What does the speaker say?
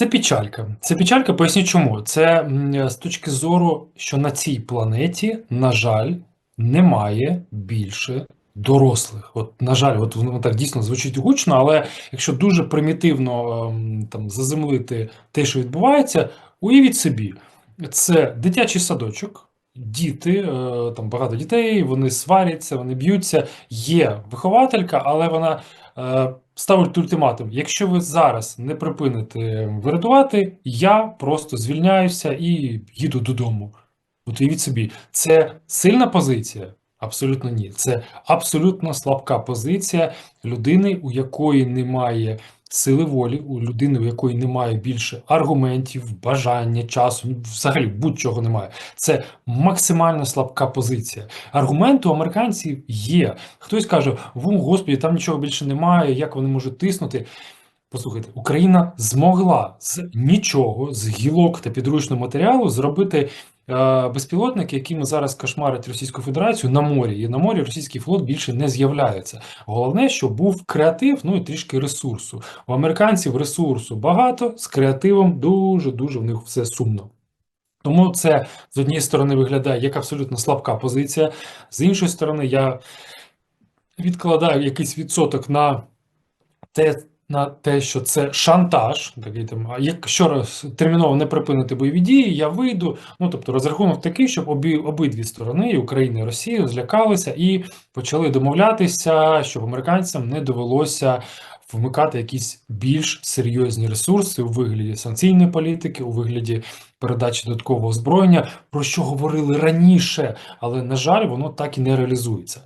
Це печалька. Це печалька, поясню чому. Це з точки зору, що на цій планеті, на жаль, немає більше дорослих. От, на жаль, от воно так дійсно звучить гучно, але якщо дуже примітивно ем, там заземлити те, що відбувається, уявіть собі, це дитячий садочок. Діти, е, там багато дітей, вони сваряться, вони б'ються. Є вихователька, але вона е, ставить ультиматум: якщо ви зараз не припините вирятувати, я просто звільняюся і їду додому. От уявіть собі, це сильна позиція? Абсолютно ні. Це абсолютно слабка позиція людини, у якої немає сили волі, у людини, у якої немає більше аргументів, бажання, часу, взагалі будь-чого немає. Це максимально слабка позиція. Аргументи у американців є. Хтось каже: Ву, господі, там нічого більше немає, як вони можуть тиснути. Послухайте, Україна змогла з нічого, з гілок та підручного матеріалу зробити е, безпілотники, якими зараз кошмарить Російську Федерацію на морі. І на морі російський флот більше не з'являється. Головне, що був креатив, ну і трішки ресурсу. У американців ресурсу багато, з креативом дуже-дуже в них все сумно. Тому це з однієї сторони виглядає як абсолютно слабка позиція, з іншої сторони, я відкладаю якийсь відсоток на те, на те, що це шантаж, такий там, а якщо раз терміново не припинити бойові дії, я вийду. Ну тобто розрахунок такий, щоб обі, обидві сторони, і Україна і Росія, злякалися і почали домовлятися, щоб американцям не довелося вмикати якісь більш серйозні ресурси у вигляді санкційної політики, у вигляді передачі додаткового озброєння, про що говорили раніше, але на жаль, воно так і не реалізується.